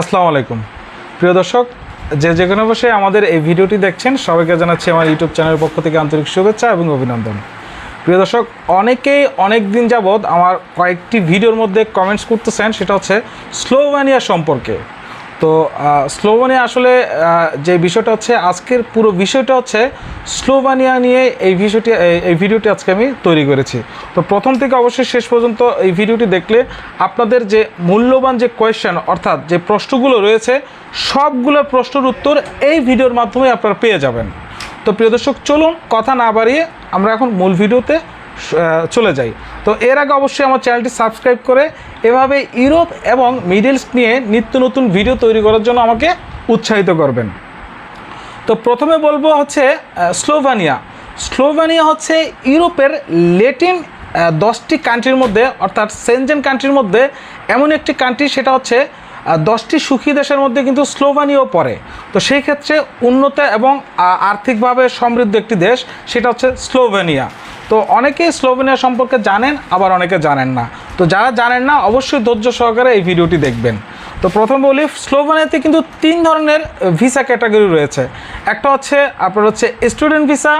আসসালামু আলাইকুম। প্রিয় দর্শক, যে যেখানে বসে আমাদের এই ভিডিওটি দেখছেন, সবাইকে জানাচ্ছি আমার ইউটিউব চ্যানেলের পক্ষ থেকে আন্তরিক শুভেচ্ছা এবং অভিনন্দন। প্রিয় দর্শক, অনেকেই অনেক দিন যাবৎ আমার কয়েকটি ভিডিওর মধ্যে কমেন্টস করতেছেন, সেটা হচ্ছে স্লোভানিয়া সম্পর্কে। তো স্লোভানিয়া আসলে যে বিষয়টা হচ্ছে, আজকের পুরো বিষয়টা হচ্ছে, স্লোভানিয়া নিয়ে এই বিষয়টি, এই- ভিডিওটি আজকে আমি তৈরি করেছি। তো প্রথম থেকে অবশ্যই শেষ পর্যন্ত এই ভিডিওটি দেখলে আপনাদের যে মূল্যবান যে কোয়েশ্চেন অর্থাৎ যে প্রশ্নগুলো রয়েছে সবগুলোর প্রশ্নের উত্তর এই ভিডিওর মাধ্যমে আপনারা পেয়ে যাবেন। তো প্রিয় দর্শক, চলুন, কথা না বাড়িয়ে আমরা এখন মূল ভিডিওতে চলে যাই। তো এর আগে অবশ্যই আমার চ্যানেলটি সাবস্ক্রাইব করে এভাবে ইউরোপ এবং মিডলস নিয়ে নিত্য নতুন ভিডিও তৈরি করার জন্য আমাকে উৎসাহিত করবেন। তো প্রথমে বলব হচ্ছে স্লোভানিয়া। স্লোভানিয়া হচ্ছে ইউরোপের লেটিন দশটি কান্ট্রির মধ্যে, অর্থাৎ সেনজেন কান্ট্রির মধ্যে এমন একটি কান্ট্রি সেটা হচ্ছে দশটি সুখী দেশের মধ্যে কিন্তু স্লোভানিয়াও পড়ে। তো সেই ক্ষেত্রে উন্নত এবং আর্থিকভাবে সমৃদ্ধ একটি দেশ, সেটা হচ্ছে স্লোভেনিয়া। তো অনেকেই স্লোভেনিয়া সম্পর্কে জানেন, আবার অনেকে জানেন না। তো যারা জানেন না, অবশ্যই ধৈর্য সহকারে এই ভিডিওটি দেখবেন। তো প্রথম বলি, স্লোভেনিয়াতে কিন্তু তিন ধরনের ভিসা ক্যাটাগরি রয়েছে। একটা হচ্ছে, আপনার হচ্ছে স্টুডেন্ট ভিসা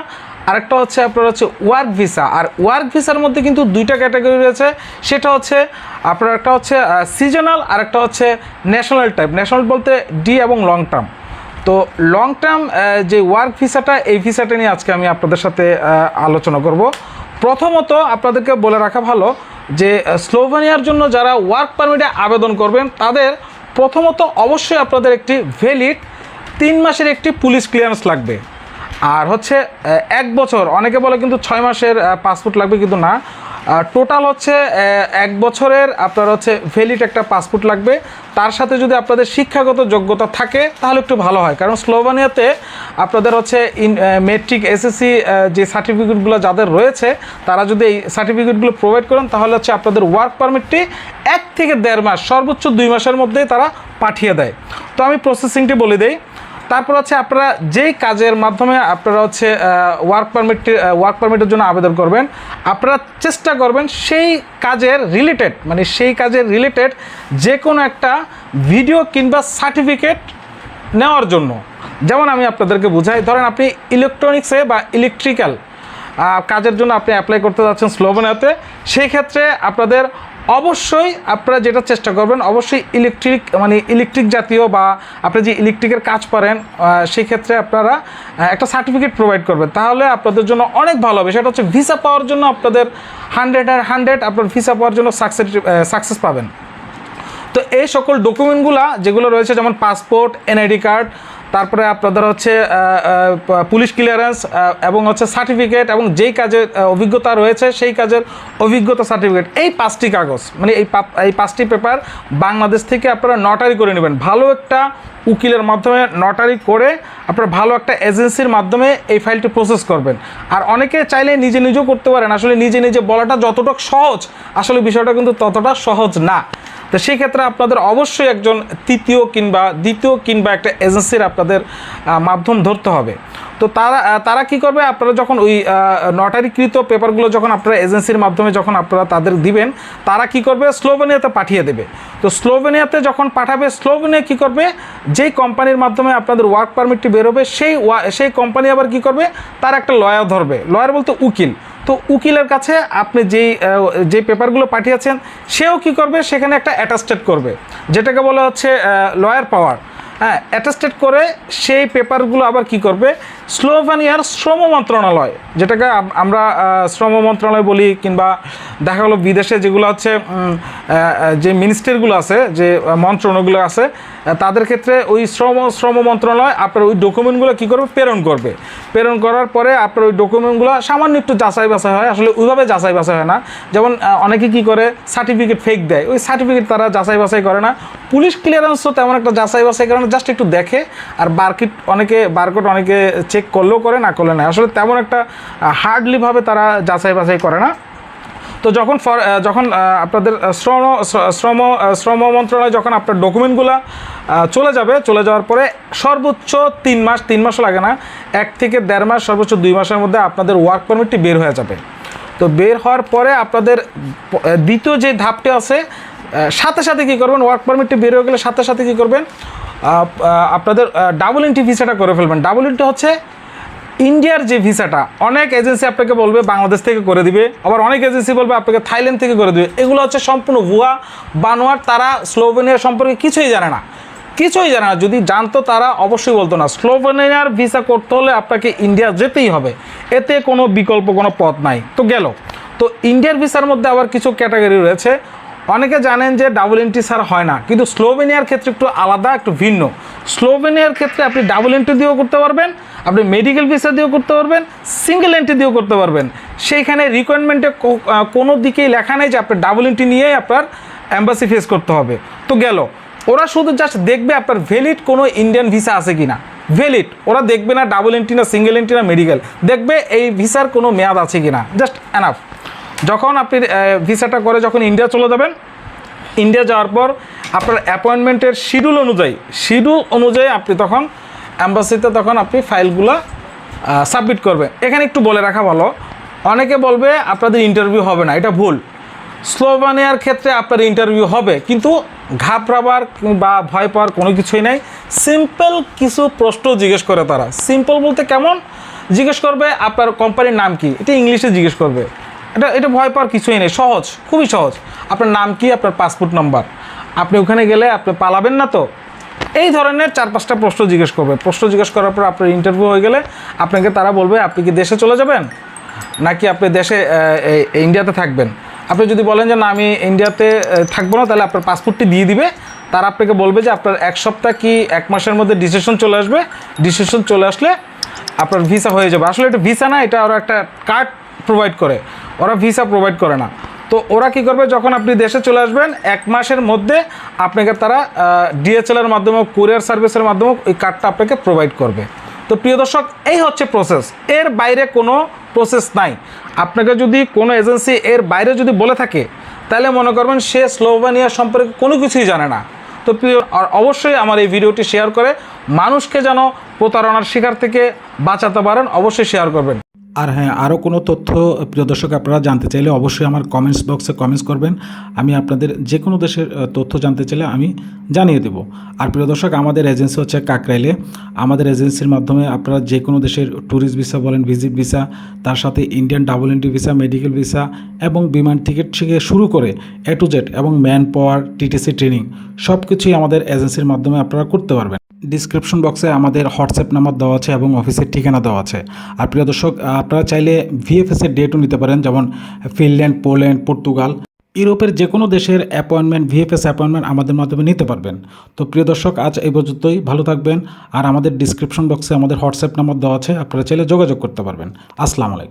আরেকটা হচ্ছে আপনার হচ্ছে ওয়ার্ক ভিসা আর ওয়ার্ক ভিসার মধ্যে কিন্তু দুইটা ক্যাটাগরি রয়েছে। সেটা হচ্ছে আপনার একটা হচ্ছে সিজনাল আর একটা হচ্ছে ন্যাশনাল টাইপ ন্যাশনাল বলতে ডি এবং লং টার্ম তো লং টার্ম যে ওয়ার্ক ভিসাটা এই ভিসাটা নিয়ে আজকে আমি আপনাদের সাথে আলোচনা করব। প্রথমত আপনাদেরকে বলে রাখা ভালো যে স্লোভেনিয়ার জন্য যারা ওয়ার্ক পারমিটে আবেদন করবেন, তাদের প্রথমত অবশ্যই আপনাদের একটি ভ্যালিড তিন মাসের একটি পুলিশ ক্লিয়ারেন্স লাগবে। আর হচ্ছে এক বছর, অনেকে বলে কিন্তু ছয় মাসের পাসপোর্ট লাগবে, কিন্তু না। টোটাল হচ্ছে এক বছরের আপনার হচ্ছে ভ্যালিড একটা পাসপোর্ট লাগবে। তার সাথে যদি আপনাদের শিক্ষাগত যোগ্যতা থাকে, তাহলে একটু ভালো হয়। কারণ স্লোভানিয়াতে আপনাদের হচ্ছে ইন মেট্রিক এসএসসি যে সার্টিফিকেটগুলো যাদের রয়েছে, তারা যদি এই সার্টিফিকেটগুলো প্রোভাইড করেন, তাহলে হচ্ছে আপনাদের ওয়ার্ক পারমিটটি এক থেকে দেড় মাস, সর্বোচ্চ দুই মাসের মধ্যেই তারা পাঠিয়ে দেয়। তো আমি প্রসেসিংটি বলে দিই। তারপর হচ্ছে আপনারা যেই কাজের মাধ্যমে আপনারা হচ্ছে ওয়ার্ক পারমিটটি ওয়ার্ক পারমিটের জন্য আবেদন করবেন, আপনারা চেষ্টা করবেন সেই কাজের রিলেটেড মানে সেই কাজের রিলেটেড যে কোনো একটা ভিডিও কিংবা সার্টিফিকেট নেওয়ার জন্য। যেমন আমি আপনাদেরকে বুঝাই, ধরেন আপনি ইলেকট্রনিক্সে বা ইলেকট্রিক্যাল কাজের জন্য আপনি অ্যাপ্লাই করতে যাচ্ছেন স্লোভেনিয়াতে সেই ক্ষেত্রে আপনাদের অবশ্যই আপনারা যেটা চেষ্টা করবেন অবশ্যই ইলেকট্রিক মানে ইলেকট্রিক জাতীয় বা আপনি যে ইলেকট্রিকের কাজ পারেন আহ, সেই ক্ষেত্রে আপনারা একটা সার্টিফিকেট প্রোভাইড করবেন। তাহলে আপনাদের জন্য অনেক ভালো হবে। সেটা হচ্ছে ভিসা পাওয়ার জন্য আপনাদের হান্ড্রেড আর হান্ড্রেড আপনার ভিসা পাওয়ার জন্য সাকসেস সাকসেস পাবেন। তো এই সকল ডকুমেন্টগুলো যেগুলো রয়েছে যেমন পাসপোর্ট এনআইডি কার্ড তারপরে আপনাদের হচ্ছে পুলিশ ক্লিয়ারেন্স এবং হচ্ছে সার্টিফিকেট এবং যেই কাজের অভিজ্ঞতা রয়েছে, সেই কাজের অভিজ্ঞতা সার্টিফিকেট এই পাঁচটি কাগজ মানে এই এই পাঁচটি পেপার বাংলাদেশ থেকে আপনারা নটারি করে নেবেন। ভালো একটা উকিলের মাধ্যমে নটারি করে আপনারা ভালো একটা এজেন্সির মাধ্যমে এই ফাইলটি প্রসেস করবেন। আর অনেকে চাইলে নিজে নিজেও করতে পারেন। আসলে নিজে নিজে বলাটা যতটা সহজ, আসলে বিষয়টা কিন্তু ততটা সহজ না। তো সেই ক্ষেত্রে আপনাদের অবশ্যই একজন তৃতীয় কিংবা দ্বিতীয় কিংবা একটা এজেন্সির আপনাদের মাধ্যম ধরতে হবে। তো তারা তারা কি করবে? আপনারা যখন ওই নটারিকৃত পেপারগুলো যখন আপনারা এজেন্সির মাধ্যমে যখন আপনারা তাদের দিবেন, তারা কি করবে? স্লোভেনিয়াতে পাঠিয়ে দেবে। তো স্লোভেনিয়াতে যখন পাঠাবে, স্লোভেনিয়া কি করবে? যেই কোম্পানির মাধ্যমে আপনাদের ওয়ার্ক পারমিটটি বেরোবে, সেই সেই কোম্পানি আবার কি করবে? তার একটা লয়ার ধরবে। লয়ার বলতে উকিল। তো উকিলের কাছে আপনি যেই যে পেপারগুলো পাঠিয়েছেন সেও কি করবে? সেখানে একটা অ্যাটাস্টেড করবে। যেটাকে বলা হচ্ছে লয়ার পাওয়ার হ্যাঁ অ্যাটাস্টেড করে সেই পেপারগুলো আবার কি করবে? স্লোভানিয়ার শ্রম মন্ত্রণালয় যেটাকে আমরা শ্রম মন্ত্রণালয় বলি কিংবা দেখা গেলো বিদেশে যেগুলো হচ্ছে যে মিনিস্টারগুলো আছে যে আহ, মন্ত্রণালয়গুলো আছে তাদের ক্ষেত্রে ওই শ্রম শ্রম মন্ত্রণালয় আপনার ওই ডকুমেন্টগুলো কী করবে? প্রেরণ করবে। প্রেরণ করার পরে আপনার ওই ডকুমেন্টগুলো সামান্য একটু যাচাই বাছাই হয়। আসলে ওইভাবে যাচাই বাছাই হয় না। যেমন অনেকে কি করে? সার্টিফিকেট ফেক দেয়। ওই সার্টিফিকেট তারা যাচাই বাছাই করে না। পুলিশ ক্লিয়ারেন্সও তেমন একটা যাচাই বাছাই করে না জাস্ট একটু দেখে। আর বারকিট অনেকে বারকোড অনেকে চেক করলেও করে, না করলে না। আসলে তেমন একটা হার্ডলিভাবে তারা যাচাই বাছাই করে না। তো যখন ফর- যখন আপনাদের শ্রম শ্রম শ্রম মন্ত্রণালয় যখন আপনার ডকুমেন্টগুলো চলে যাবে, চলে যাওয়ার পরে সর্বোচ্চ তিন মাস, তিন মাসও লাগে না, এক থেকে দেড় মাস, সর্বোচ্চ দুই মাসের মধ্যে আপনাদের ওয়ার্ক পারমিটটি বের হয়ে যাবে। তো বের হওয়ার পরে আপনাদের দ্বিতীয় যে ধাপটি আছে সাথে সাথে কী করবেন ওয়ার্ক পারমিটটি বের হয়ে গেলে সাথে সাথে কী করবেন আপনাদের ডাবল এন্ট্রি ভিসাটা করে ফেলবেন। ডাবল এন্ট্রি হচ্ছে ইন্ডিয়ার যে ভিসাটা, অনেক এজেন্সি আপনাকে বলবে বাংলাদেশ থেকে করে দিবে, আবার অনেক এজেন্সি বলবে আপনাকে থাইল্যান্ড থেকে করে দিবে। এগুলো হচ্ছে সম্পূর্ণ ভুয়া বানোয়ার তারা স্লোভেনিয়া সম্পর্কে কিছুই জানে না। কিছুই জানে না, যদি জানতো তারা অবশ্যই বলতো না। স্লোভেনিয়ার ভিসা করতে হলে আপনাকে ইন্ডিয়া যেতেই হবে। এতে কোনো বিকল্প, কোনো পথ নাই। তো গেল। তো ইন্ডিয়ার ভিসার মধ্যে আবার কিছু ক্যাটাগরি রয়েছে। অনেকে জানেন যে ডাবল এন্ট্রি ছাড়া হয় না, কিন্তু স্লোভেনিয়ার ক্ষেত্রে একটু আলাদা, একটু ভিন্ন। স্লোভেনিয়ার ক্ষেত্রে আপনি ডাবল এন্ট্রি দিয়েও করতে পারবেন, আপনি মেডিকেল ভিসা দিয়েও করতে পারবেন সিঙ্গেল এন্ট্রি দিয়েও করতে পারবেন। সেইখানে রিকোয়ারমেন্টে কোনো দিকেই লেখা নেই যে আপনার ডাবল এন্ট্রি নিয়েই আপনার অ্যাম্বাসি ফেস করতে হবে। তো গেল, ওরা শুধু জাস্ট দেখবে আপনার ভ্যালিড কোনো ইন্ডিয়ান ভিসা আছে কি না ভ্যালিড ওরা দেখবে না ডাবল এন্ট্রি না সিঙ্গেল এন্ট্রি না মেডিকেল দেখবে এই ভিসার কোনো মেয়াদ আছে কি না জাস্ট এনাফ যখন আপনি ভিসাটা করে যখন ইন্ডিয়া চলে যাবেন, ইন্ডিয়া যাওয়ার পর আপনার অ্যাপয়েন্টমেন্টের শিডিউল অনুযায়ী শিডিউল অনুযায়ী আপনি তখন অ্যাম্বাসিতে তখন আপনি ফাইলগুলো সাবমিট করবেন। এখানে একটু বলে রাখা ভালো, অনেকে বলবে আপনাদের ইন্টারভিউ হবে না, এটা ভুল। স্লোভানিয়ার ক্ষেত্রে আপনার ইন্টারভিউ হবে, কিন্তু ঘাবড়াবার বা ভয় পাওয়ার কোনো কিছুই নাই। সিম্পল কিছু প্রশ্ন জিজ্ঞেস করে তারা। সিম্পল বলতে কেমন? জিজ্ঞেস করবে, আপনার কোম্পানির নাম কি? এটা ইংলিশে জিজ্ঞেস করবে। এটা এটা ভয় পাওয়ার কিছুই নেই। সহজ, খুবই সহজ। আপনার নাম কি? আপনার পাসপোর্ট নাম্বার। আপনি ওখানে গেলে আপনি পালাবেন না তো? এই ধরনের চার পাঁচটা প্রশ্ন জিজ্ঞেস করবে। প্রশ্ন জিজ্ঞেস করার পর আপনার ইন্টারভিউ হয়ে গেলে আপনাকে তারা বলবে, আপনি কি দেশে চলে যাবেন? নাকি আপনি দেশে ইন্ডিয়াতে থাকবেন? আপনি যদি বলেন যে, না, আমি ইন্ডিয়াতে থাকব না, তাহলে আপনার পাসপোর্টটি দিয়ে দিবে। তারা আপনাকে বলবে যে, আপনার এক সপ্তাহ কি এক মাসের মধ্যে ডিসিশন চলে আসবে? ডিসিশন চলে আসলে আপনার ভিসা হয়ে যাবে। আসলে এটা ভিসা না, এটা আরও একটা কার্ড প্রোভাইড করে। ওরা ভিসা প্রোভাইড করে না। তো ওরা কি করবে, যখন আপনি দেশে চলে আসবেন, এক মাসের মধ্যে আপনাকে তারা ডিএচএলের মাধ্যমে কুরিয়ার সার্ভিসের মাধ্যমে ওই কার্ডটা আপনাকে প্রোভাইড করবে। তো প্রিয় দর্শক, এই হচ্ছে প্রসেস এর বাইরে কোনো প্রসেস নাই। আপনাকে যদি কোনো এজেন্সি এর বাইরে যদি বলে থাকে, তাহলে মনে করবেন সে স্লোভানিয়া সম্পর্কে কোনো কিছুই জানে না। তো প্রিয়, আর অবশ্যই আমার এই ভিডিওটি শেয়ার করে মানুষকে যেন প্রতারণার শিকার থেকে বাঁচাতে পারেন, অবশ্যই শেয়ার করবেন। আর হ্যাঁ আরও কোনো তথ্য, প্রিয় দর্শক, আপনারা জানতে চাইলে অবশ্যই আমার কমেন্টস বক্সে কমেন্টস করবেন। আমি আপনাদের যে কোনো দেশের তথ্য জানতে চাইলে আমি জানিয়ে দেব। আর প্রিয় দর্শক, আমাদের এজেন্সি হচ্ছে কাকরাইলে। আমাদের এজেন্সির মাধ্যমে আপনারা যে কোনো দেশের ট্যুরিস্ট ভিসা বলেন ভিজিট ভিসা তার সাথে Indian double entry visa medical visa এবং বিমান টিকিট থেকে শুরু করে এ টু জেড এবং ম্যান পাওয়ার টিটিসি ট্রেনিং সব কিছুই আমাদের এজেন্সির মাধ্যমে আপনারা করতে পারবেন। ডিসক্রিপশন বক্সে আমাদের হোয়াটসঅ্যাপ নাম্বার দেওয়া আছে এবং অফিসের ঠিকানা দেওয়া আছে। আর প্রিয় দর্শক, আপনারা চাইলে ভিএফএস এর ডেটও নিতে পারেন, যেমন ফিনল্যান্ড পোল্যান্ড পর্তুগাল ইউরোপের যে কোনো দেশের অ্যাপয়েন্টমেন্ট ভিএফএস অ্যাপয়েন্টমেন্ট আমাদের মাধ্যমে নিতে পারবেন। তো প্রিয় দর্শক, আজ এই পর্যন্তই। ভালো থাকবেন। আর আমাদের ডিসক্রিপশন বক্সে আমাদের হোয়াটসঅ্যাপ নাম্বার দেওয়া আছে, আপনারা চাইলে যোগাযোগ করতে পারবেন। আসসালামু আলাইকুম।